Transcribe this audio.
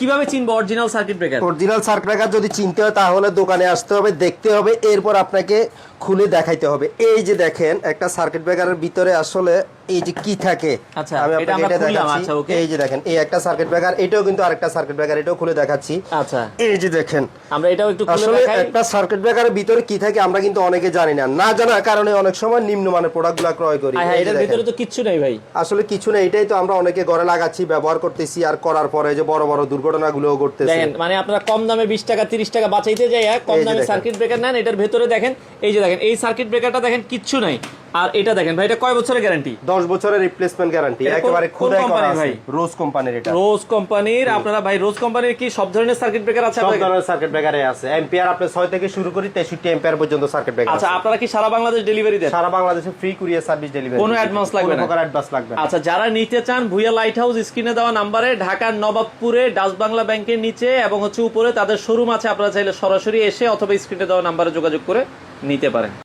কীভাবে চিনবো original circuit breaker original circuit breaker যদি চিনতে হয়, তাহলে দোকানে আসতে হবে, দেখতে হবে, এরপর আপনাকে খুলে দেখাইতে হবে। এই যে দেখেন, একটা সার্কিট ব্রেকারের ভিতরে আসলে এই যে কি থাকে? আচ্ছা, আমি আপনাকে এটা দেখাচ্ছি। আচ্ছা. এই যে দেখেন এই একটা সার্কিট ব্রেকার এটাও কিন্তু আরেকটা সার্কিট ব্রেকার এটাও খুলে দেখাচ্ছি। আচ্ছা। এই যে দেখেন আমরা এটাও একটু খুলে আসলে দেখাই। একটা সার্কিট ব্রেকারের ভিতরে কি থাকে আমরা কিন্তু অনেকে জানি না। না জানার কারণে অনেক সময় নিম্নমানের প্রোডাক্টগুলো ক্রয় করি। এটার ভিতরে তো কিচ্ছু নেই ভাই। আসলে কিছু না এটাই তো আমরা অনেকে ঘরে লাগাচ্ছি ব্যবহার করতেছি আর করার পরে যে বড় বড় দুর্ঘটনাগুলো ঘটতেছে। দেখেন মানে আপনারা কম দামে বিশ টাকা তিরিশ টাকা বাঁচাইতে যাই কম দামে সার্কিট ব্রেকার নেন এটার ভেতরে দেখেন এই যে দেখেন এই সার্কিট ব্রেকারটা দেখেন কিচ্ছু নাই। আর এটা দেখেন ভাই এটা কয় বছরের গ্যারান্টি দশ বছরের রিপ্লেসমেন্ট গ্যারান্টি একেবারে কোন খোদাই করা আছে। ভাই? রোজ কোম্পানির এটা। রোজ কোম্পানির আপনারা ভাই রোজ কোম্পানির কি সব ধরনের সার্কিট ব্রেকার আছে সব ধরনের সার্কিট ব্রেকারে আছে। এম্পিয়ার আপনি 6 থেকে শুরু করি 63 এম্পিয়ার পর্যন্ত সার্কিট ব্রেকার আচ্ছা আপনারা কি সারা বাংলাদেশ ডেলিভারি দেন? সারা বাংলাদেশে ফ্রি কুরিয়ার সার্ভিস ডেলিভারি কোনো অ্যাডভান্স লাগবে না? প্রকার অ্যাডভান্স লাগবে না। আচ্ছা যারা নিতে চান ভুইয়া লাইট হাউস স্ক্রিনে দেওয়া নাম্বারে ঢাকার নবাবপুরে ডাচ বাংলা ব্যাংকের নিচে এবং হচ্ছে উপরে তাদের শোরুম আছে আপনারা চাইলে সরাসরি এসে অথবা স্ক্রিনে দেওয়া নাম্বারে যোগাযোগ করে নিতে পারেন।